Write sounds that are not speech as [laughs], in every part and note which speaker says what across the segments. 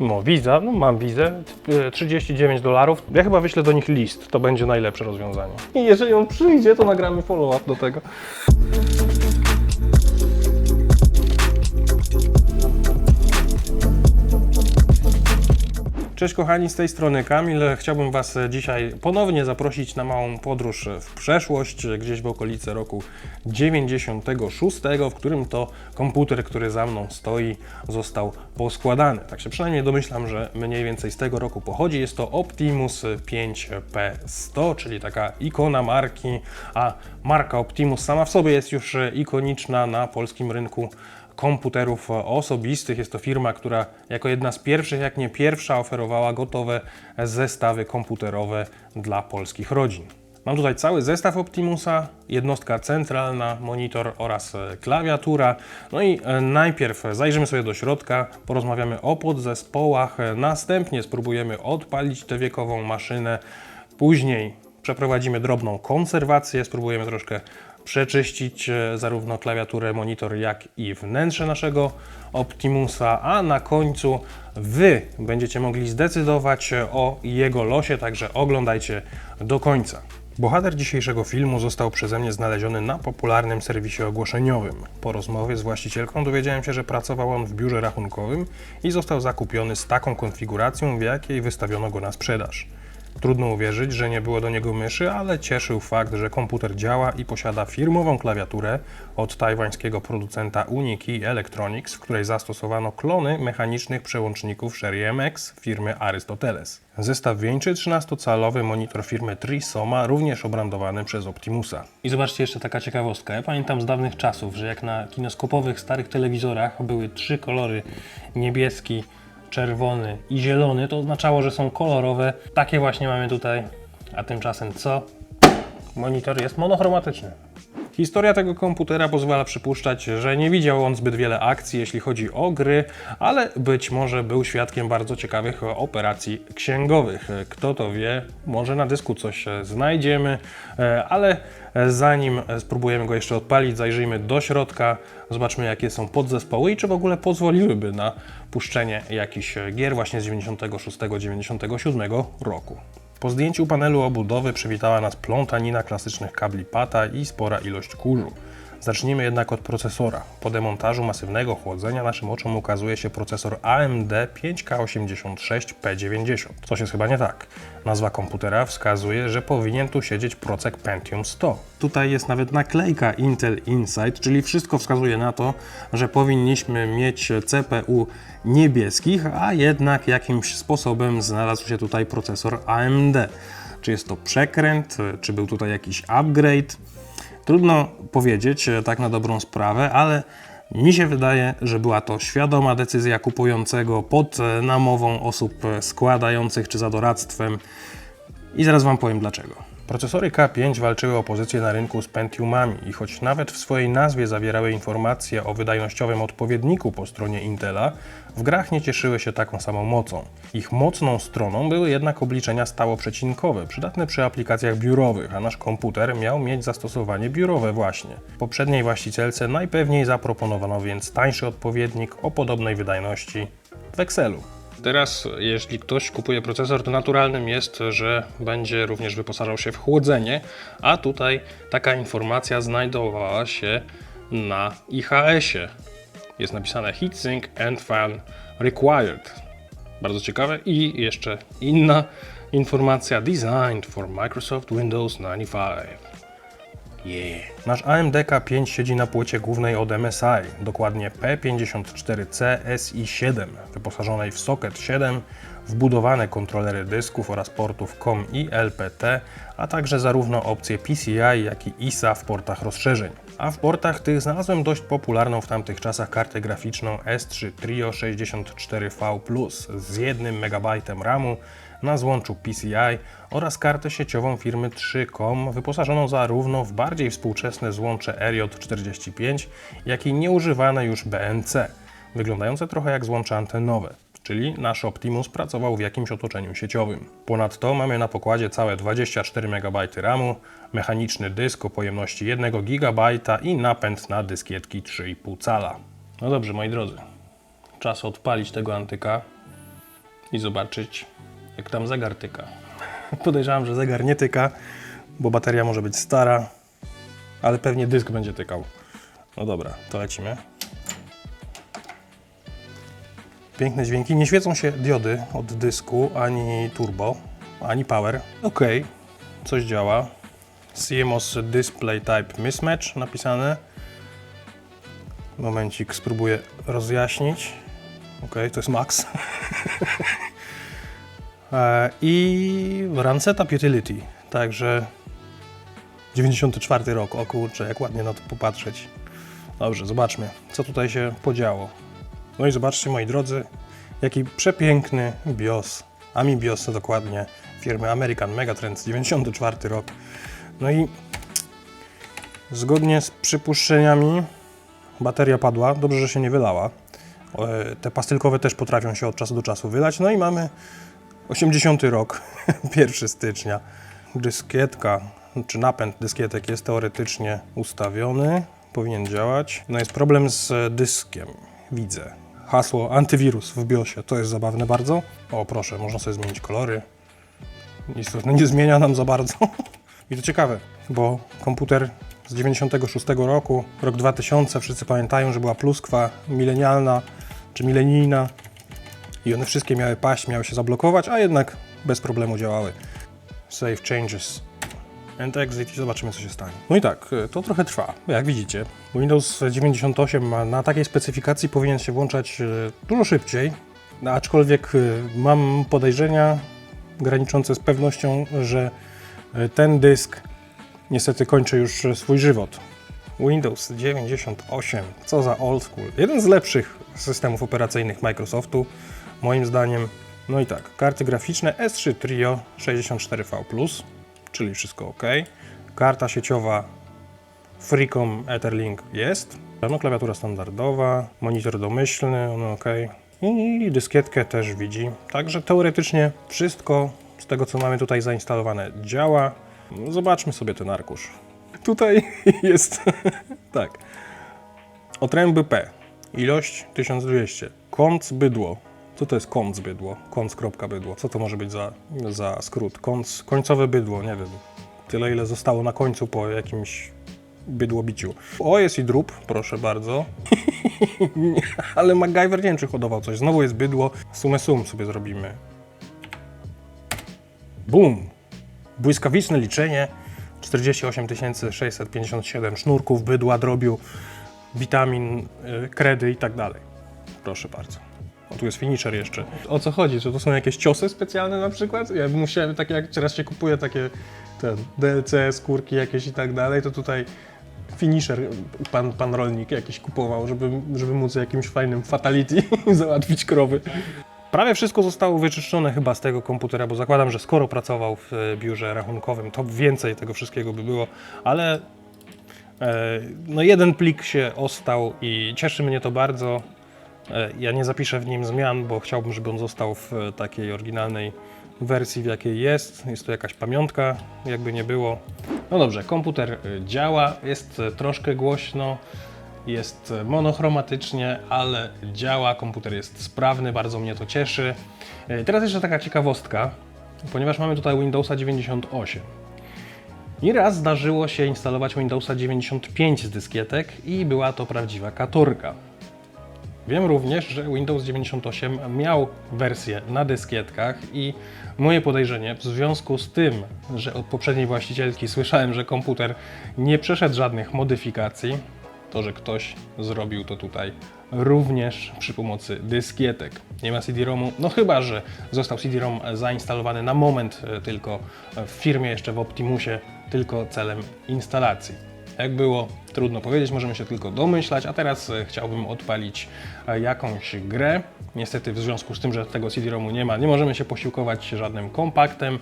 Speaker 1: No, wiza, no mam wizę, y, 39 dolarów. Ja chyba wyślę do nich list, to będzie najlepsze rozwiązanie. I jeżeli on przyjdzie, to nagramy follow-up do tego. Cześć kochani, z tej strony Kamil. Chciałbym Was dzisiaj ponownie zaprosić na małą podróż w przeszłość, gdzieś w okolice roku 96, w którym to komputer, który za mną stoi, został poskładany. Tak się przynajmniej domyślam, że mniej więcej z tego roku pochodzi. Jest to Optimus 5P100, czyli taka ikona marki, a marka Optimus sama w sobie jest już ikoniczna na polskim rynku komputerów osobistych. Jest to firma, która jako jedna z pierwszych, jak nie pierwsza, oferowała gotowe zestawy komputerowe dla polskich rodzin. Mam tutaj cały zestaw Optimusa, jednostka centralna, monitor oraz e, klawiatura. No i e, najpierw zajrzymy sobie do środka, porozmawiamy o podzespołach, e, następnie spróbujemy odpalić tę wiekową maszynę, później przeprowadzimy drobną konserwację, spróbujemy troszkę przeczyścić e, zarówno klawiaturę, monitor, jak i wnętrze naszego Optimusa, a na końcu Wy będziecie mogli zdecydować e, o jego losie, także oglądajcie do końca. Bohater dzisiejszego filmu został przeze mnie znaleziony na popularnym serwisie ogłoszeniowym. Po rozmowie z właścicielką dowiedziałem się, że pracował on w biurze rachunkowym i został zakupiony z taką konfiguracją, w jakiej wystawiono go na sprzedaż. Trudno uwierzyć, że nie było do niego myszy, ale cieszył fakt, że komputer działa i posiada firmową klawiaturę od tajwańskiego producenta Uniki Electronics, w której zastosowano klony mechanicznych przełączników Sherry MX firmy Aristoteles. Zestaw wieńczy 13-calowy monitor firmy Trisoma, również obrandowany przez Optimusa. I zobaczcie jeszcze taka ciekawostka. Ja pamiętam z dawnych czasów, że jak na kinoskopowych starych telewizorach były trzy kolory niebieski, czerwony i zielony, to oznaczało, że są kolorowe. Takie właśnie mamy tutaj. A tymczasem co? Monitor jest monochromatyczny. Historia tego komputera pozwala przypuszczać, że nie widział on zbyt wiele akcji, jeśli chodzi o gry, ale być może był świadkiem bardzo ciekawych operacji księgowych. Kto to wie, może na dysku coś znajdziemy, e, ale zanim spróbujemy go jeszcze odpalić, zajrzyjmy do środka, zobaczmy jakie są podzespoły i czy w ogóle pozwoliłyby na puszczenie jakichś gier właśnie z 96-97 roku. Po zdjęciu panelu obudowy przywitała nas plątanina klasycznych kabli PATA i spora ilość kurzu. Zacznijmy jednak od procesora. Po demontażu masywnego chłodzenia naszym oczom ukazuje się procesor AMD 5K86P90. Coś jest chyba nie tak. Nazwa komputera wskazuje, że powinien tu siedzieć procek Pentium 100. Tutaj jest nawet naklejka Intel Insight, czyli wszystko wskazuje na to, że powinniśmy mieć CPU niebieskich, a jednak jakimś sposobem znalazł się tutaj procesor AMD. Czy jest to przekręt, czy był tutaj jakiś upgrade? Trudno powiedzieć e, tak na dobrą sprawę, ale mi się wydaje, że była to świadoma decyzja kupującego pod e, namową osób e, składających czy za doradztwem. I zaraz Wam powiem dlaczego. Procesory K5 walczyły o pozycję na rynku z Pentiumami i choć nawet w swojej nazwie zawierały informacje o wydajnościowym odpowiedniku po stronie Intela, w grach nie cieszyły się taką samą mocą. Ich mocną stroną były jednak obliczenia stałoprzecinkowe, przydatne przy aplikacjach biurowych, a nasz komputer miał mieć zastosowanie biurowe właśnie. Poprzedniej właścicielce najpewniej zaproponowano więc tańszy odpowiednik o podobnej wydajności w Excelu. Teraz, jeśli ktoś kupuje procesor, to naturalnym jest, że będzie również wyposażał się w chłodzenie, a tutaj taka informacja znajdowała się na IHS-ie. Jest napisane Heatsink and Fan Required. Bardzo ciekawe. I jeszcze inna informacja Designed for Microsoft Windows 95. Yeah. Nasz AMD K5 siedzi na płycie głównej od MSI, dokładnie P54C SI7, wyposażonej w socket 7, wbudowane kontrolery dysków oraz portów COM i LPT, a także zarówno opcje PCI, jak i ISA w portach rozszerzeń. A w portach tych znalazłem dość popularną w tamtych czasach kartę graficzną S3 Trio 64V+, z 1 MB RAMu, na złączu PCI oraz kartę sieciową firmy 3Com, wyposażoną zarówno w bardziej współczesne złącze RJ45, jak i nieużywane już BNC, wyglądające trochę jak złącza antenowe. Czyli nasz Optimus pracował w jakimś otoczeniu sieciowym. Ponadto mamy na pokładzie całe 24 MB RAMu, mechaniczny dysk o pojemności 1 GB i napęd na dyskietki 3,5 cala. No dobrze, moi drodzy, czas odpalić tego antyka. i zobaczyć, jak tam zegar tyka. Podejrzewam, że zegar nie tyka, bo bateria może być stara, ale pewnie dysk będzie tykał. No dobra, to lecimy. Piękne dźwięki. Nie świecą się diody od dysku, ani turbo, ani power. Ok, coś działa. CMOS Display Type Mismatch napisane. Momencik, spróbuję rozjaśnić. Ok, to jest max. [laughs] E, I Run Setup Utility, także 94 rok, o kurczę, jak ładnie na to popatrzeć. Dobrze, zobaczmy, co tutaj się podziało. No i zobaczcie, moi drodzy, jaki przepiękny BIOS, AMI BIOS dokładnie, firmy American Megatrends, 94 rok. No i zgodnie z przypuszczeniami bateria padła, dobrze, że się nie wylała. E, Te pastylkowe też potrafią się od czasu do czasu wylać. No i mamy 80 rok, [laughs] 1 stycznia. Dyskietka, czy napęd dyskietek jest teoretycznie ustawiony, powinien działać. No jest problem z dyskiem, widzę. Hasło antywirus w BIOSie, to jest zabawne bardzo. O proszę, można sobie zmienić kolory. To nie zmienia nam za bardzo. [laughs] I to ciekawe, bo komputer z 96 roku, rok 2000, wszyscy pamiętają, że była pluskwa milenialna czy milenijna i one wszystkie miały paść, miały się zablokować, a jednak bez problemu działały. Save changes and exit i zobaczymy co się stanie. No i tak, to trochę trwa, jak widzicie. Windows 98 ma- na takiej specyfikacji powinien się włączać e, dużo szybciej, no, aczkolwiek e, mam podejrzenia graniczące z pewnością, że e, ten dysk niestety kończy już e, swój żywot. Windows 98, co za old school. Jeden z lepszych systemów operacyjnych Microsoftu, moim zdaniem. No i tak, karty graficzne S3 Trio 64V+, czyli wszystko ok. Karta sieciowa Freecom Etherlink jest. No, klawiatura standardowa, monitor domyślny, on ok. I dyskietkę też widzi. Także teoretycznie wszystko z tego, co mamy tutaj zainstalowane, działa. No, Zobaczmy sobie ten arkusz. Tutaj [laughs] jest [laughs] tak. Otręby P. Ilość 1200. Kąt bydło. Co to jest kąt bydło? Kąt kropka bydło. Co to może być za, za skrót? Kąt, końcowe bydło, nie wiem. Tyle ile zostało na końcu po jakimś bydłobiciu. O, jest i drób, proszę bardzo. [laughs] Ale MacGyver nie wiem, czy hodował coś. Znowu jest bydło. Sumę sum sobie zrobimy. Bum! Błyskawiczne liczenie. 48 657 sznurków, bydła, drobiu, witamin, y, kredy i tak dalej. Proszę bardzo. O, tu jest finisher jeszcze. O co chodzi? Czy to są jakieś ciosy specjalne na przykład? Ja musiałem, tak jak teraz się kupuje takie DLC, skórki jakieś i tak dalej, to tutaj finisher pan, pan rolnik jakiś kupował, żeby, żeby móc jakimś fajnym fatality [laughs] załatwić krowy. Prawie wszystko zostało wyczyszczone chyba z tego komputera, bo zakładam, że skoro pracował w e, biurze rachunkowym, to więcej tego wszystkiego by było, ale e, no jeden plik się ostał i cieszy mnie to bardzo. E, Ja nie zapiszę w nim zmian, bo chciałbym, żeby on został w e, takiej oryginalnej wersji, w jakiej jest. Jest to jakaś pamiątka, jakby nie było. No dobrze, komputer e, działa, jest troszkę głośno, jest monochromatycznie, ale działa, komputer jest sprawny, bardzo mnie to cieszy. Teraz jeszcze taka ciekawostka, ponieważ mamy tutaj Windowsa 98. I raz zdarzyło się instalować Windowsa 95 z dyskietek i była to prawdziwa katorga. Wiem również, że Windows 98 miał wersję na dyskietkach i moje podejrzenie w związku z tym, że od poprzedniej właścicielki słyszałem, że komputer nie przeszedł żadnych modyfikacji, to że ktoś zrobił to tutaj również przy pomocy dyskietek. Nie ma CD-ROMu, no chyba, że został CD-ROM zainstalowany na moment e, tylko w firmie, jeszcze w Optimusie, tylko celem instalacji. Jak było, trudno powiedzieć, możemy się tylko domyślać, a teraz e, chciałbym odpalić e, jakąś grę. Niestety w związku z tym, że tego CD-ROMu nie ma, nie możemy się posiłkować żadnym kompaktem,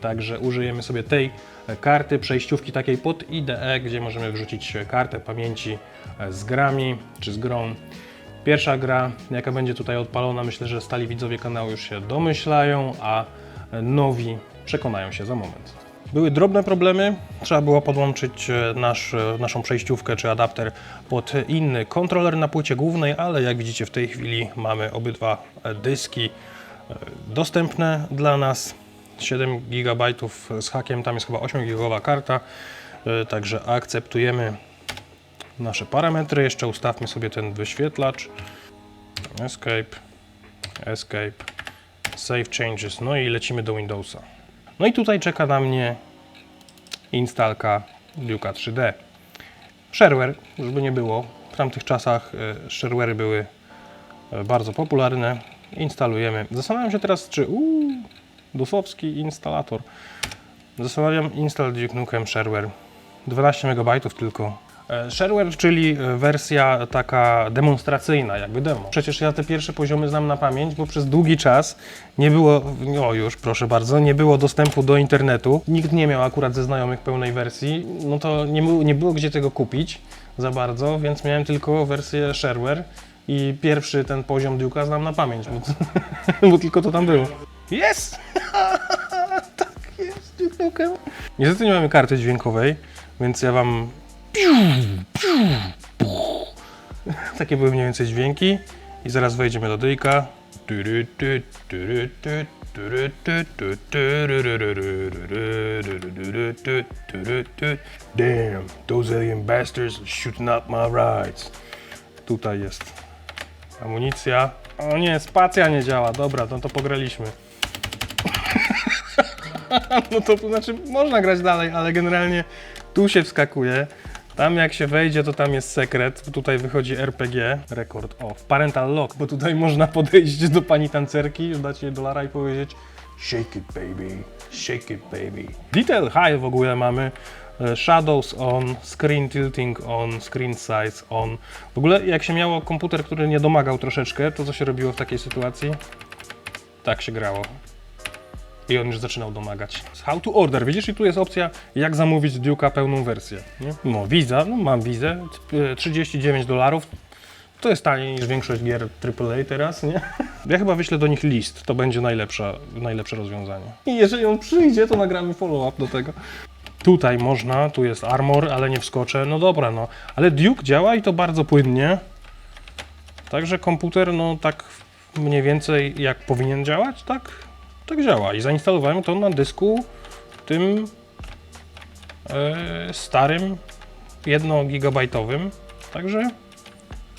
Speaker 1: także użyjemy sobie tej e, karty, przejściówki takiej pod IDE, gdzie możemy wrzucić kartę pamięci z grami czy z grą. Pierwsza gra, jaka będzie tutaj odpalona, myślę, że stali widzowie kanału już się domyślają, a nowi przekonają się za moment. Były drobne problemy, trzeba było podłączyć e, nasz, e, naszą przejściówkę czy adapter pod inny kontroler na płycie głównej, ale jak widzicie w tej chwili mamy obydwa e, dyski dostępne dla nas. 7 GB z hakiem, tam jest chyba 8 GB karta, także akceptujemy nasze parametry. Jeszcze ustawmy sobie ten wyświetlacz. Escape, Escape, Save Changes, no i lecimy do Windowsa. No i tutaj czeka na mnie instalka Duke'a 3D. Shareware, żeby nie było, w tamtych czasach e, shareware'y były e, bardzo popularne. Instalujemy. Zastanawiam się teraz, czy uuu, dosłowski instalator. Zastanawiam install Duke Nukem shareware. 12 MB tylko. E, Shareware, czyli e, wersja taka demonstracyjna, jakby demo. Przecież ja te pierwsze poziomy znam na pamięć, bo przez długi czas nie było, o już proszę bardzo, nie było dostępu do internetu. Nikt nie miał akurat ze znajomych pełnej wersji, no to nie, było- nie było gdzie tego kupić za bardzo, więc miałem tylko wersję shareware i pierwszy ten poziom Duke'a znam na pamięć, bo, [laughs] bo tylko to tam było. Jest! [laughs] tak jest, Duke Nukem. Niestety nie mamy karty dźwiękowej, więc ja wam takie były mniej więcej dźwięki. I zaraz wejdziemy do dyjka. Damn, those alien bastards shooting up my rides. Tutaj jest amunicja. O nie, spacja nie działa. Dobra, no to pograliśmy. [laughs] no to znaczy można grać dalej, ale generalnie tu się wskakuje. Tam jak się wejdzie, to tam jest sekret. Tutaj wychodzi RPG, rekord. O, w parental lock, bo tutaj można podejść do pani tancerki, dać jej dolara i powiedzieć Shake it baby, shake it baby. Detail high w ogóle mamy. e, Shadows on, screen tilting on, screen size on. W ogóle jak się miało komputer, który nie domagał troszeczkę, to co się robiło w takiej sytuacji? Tak się grało. I on już zaczynał domagać. How to order. Widzisz, i tu jest opcja, jak zamówić Duke'a pełną wersję. Nie? No, wiza, no mam wizę, e, 39 dolarów. To jest taniej niż większość gier AAA teraz, nie? [laughs] Ja chyba wyślę do nich list, to będzie najlepsza, najlepsze rozwiązanie. I jeżeli on przyjdzie, to nagramy follow-up do tego. Tutaj można, tu jest armor, ale nie wskoczę. No dobra, no. Ale Duke działa i to bardzo płynnie. Także komputer, no tak mniej więcej jak powinien działać, tak, tak działa. I zainstalowałem to na dysku tym e, starym, 1 gigabajtowym. Także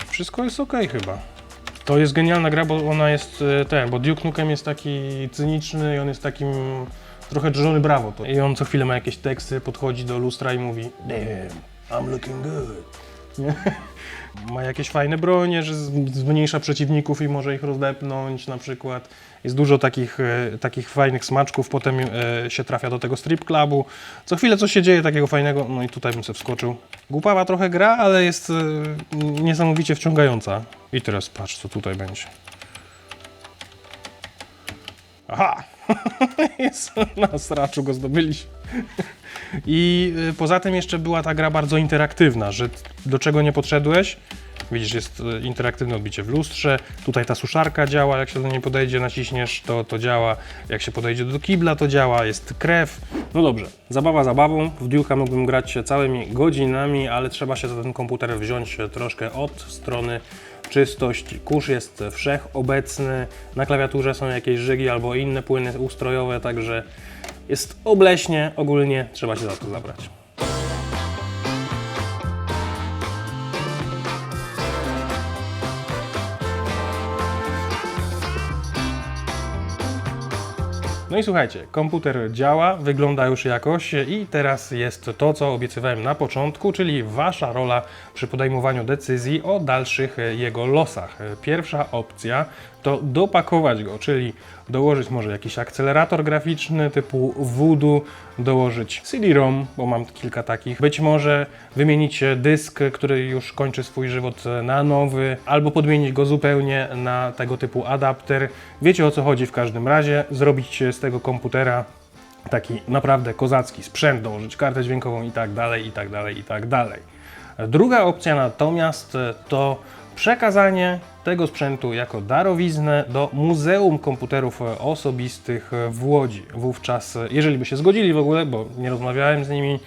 Speaker 1: wszystko jest ok chyba. To jest genialna gra, bo ona jest e, ten, bo Duke Nukem jest taki cyniczny i on jest takim trochę Johnny Bravo. I on co chwilę ma jakieś teksty, podchodzi do lustra i mówi Damn, I'm looking good. Nie? [laughs] Ma jakieś fajne bronie, że zmniejsza przeciwników i może ich rozdepnąć na przykład. Jest dużo takich, e, takich fajnych smaczków, potem e, się trafia do tego strip clubu. Co chwilę coś się dzieje takiego fajnego, no i tutaj bym sobie wskoczył. Głupawa trochę gra, ale jest e, niesamowicie wciągająca. I teraz patrz, co tutaj będzie. Aha! [laughs] Jest na sraczu go zdobyliśmy. I y, poza tym jeszcze była ta gra bardzo interaktywna, że do czego nie podszedłeś, widzisz, jest y, interaktywne odbicie w lustrze, tutaj ta suszarka działa, jak się do niej podejdzie, naciśniesz, to, to działa, jak się podejdzie do kibla, to działa, jest krew. No dobrze, zabawa zabawą, w Duke'a mógłbym grać się całymi godzinami, ale trzeba się za ten komputer wziąć troszkę od strony czystość, kurz jest wszechobecny, na klawiaturze są jakieś żygi albo inne płyny ustrojowe, także jest obleśnie, ogólnie trzeba się za to zabrać. No i słuchajcie, komputer działa, wygląda już jakoś i teraz jest to, co obiecywałem na początku, czyli Wasza rola przy podejmowaniu decyzji o dalszych jego losach. Pierwsza opcja to dopakować go, czyli dołożyć może jakiś akcelerator graficzny typu Voodoo, dołożyć CD-ROM, bo mam kilka takich, być może wymienić e, dysk, który już kończy swój żywot e, na nowy, albo podmienić go zupełnie na tego typu adapter. Wiecie o co chodzi w każdym razie, zrobić z tego komputera taki naprawdę kozacki sprzęt, dołożyć kartę dźwiękową i tak dalej, i tak dalej, i tak dalej. Druga opcja natomiast e, to przekazanie tego sprzętu jako darowiznę do Muzeum Komputerów Osobistych w Łodzi. Wówczas, jeżeli by się zgodzili w ogóle, bo nie rozmawiałem z nimi,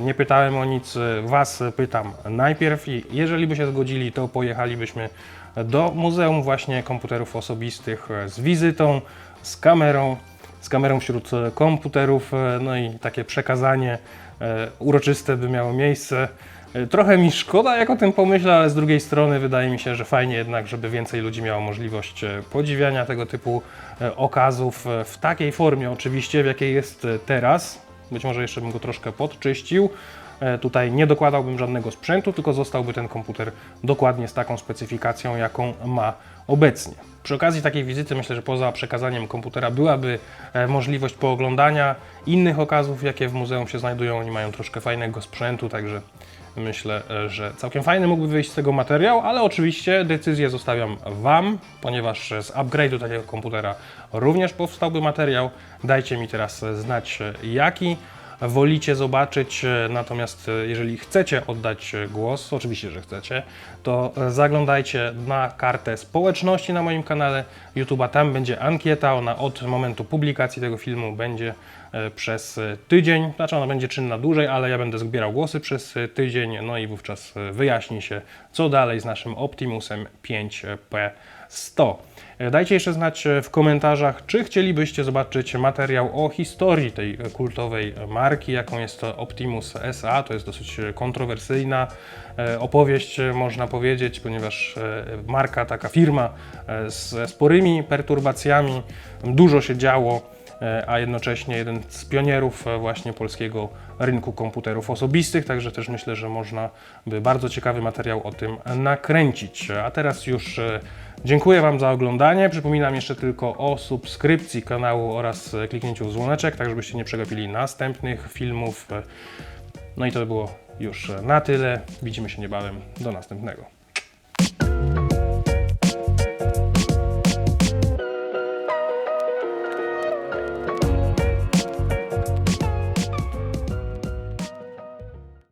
Speaker 1: nie pytałem o nic, Was pytam najpierw i jeżeli by się zgodzili, to pojechalibyśmy do Muzeum właśnie Komputerów Osobistych z wizytą, z kamerą, z kamerą wśród komputerów, no i takie przekazanie e, uroczyste by miało miejsce. Trochę mi szkoda, jak o tym pomyślę, ale z drugiej strony wydaje mi się, że fajnie jednak, żeby więcej ludzi miało możliwość e, podziwiania tego typu e, okazów e, w takiej formie oczywiście, w jakiej jest teraz. Być może jeszcze bym go troszkę podczyścił. Tutaj nie dokładałbym żadnego sprzętu, tylko zostałby ten komputer dokładnie z taką specyfikacją, jaką ma obecnie. Przy okazji takiej wizyty myślę, że poza przekazaniem komputera byłaby e, możliwość pooglądania innych okazów, jakie w muzeum się znajdują. Oni mają troszkę fajnego sprzętu, także myślę, e, że całkiem fajny mógłby wyjść z tego materiał, ale oczywiście decyzję zostawiam Wam, ponieważ z upgrade'u takiego komputera również powstałby materiał. Dajcie mi teraz znać, e, jaki wolicie zobaczyć. e, Natomiast e, jeżeli chcecie oddać e, głos, oczywiście, że chcecie, to zaglądajcie na kartę społeczności na moim kanale YouTube'a. Tam będzie ankieta. Ona od momentu publikacji tego filmu będzie przez e, tydzień. Znaczy ona będzie czynna dłużej, ale ja będę zbierał głosy przez tydzień. No i wówczas wyjaśni się, co dalej z naszym Optimusem 5P100. E, Dajcie jeszcze znać e, w komentarzach, czy chcielibyście zobaczyć materiał o historii tej kultowej marki, jaką jest to Optimus SA. To jest dosyć kontrowersyjna opowieść, można powiedzieć, ponieważ marka, taka firma ze sporymi perturbacjami, dużo się działo a jednocześnie jeden z pionierów e, właśnie polskiego rynku komputerów osobistych, także też myślę, że można by bardzo ciekawy materiał o tym nakręcić. A teraz już e, dziękuję Wam za oglądanie. Przypominam jeszcze tylko o subskrypcji kanału oraz e, kliknięciu w dzwoneczek, tak żebyście nie przegapili następnych filmów. E, No i to by było już na tyle. Widzimy się niebawem. Do następnego.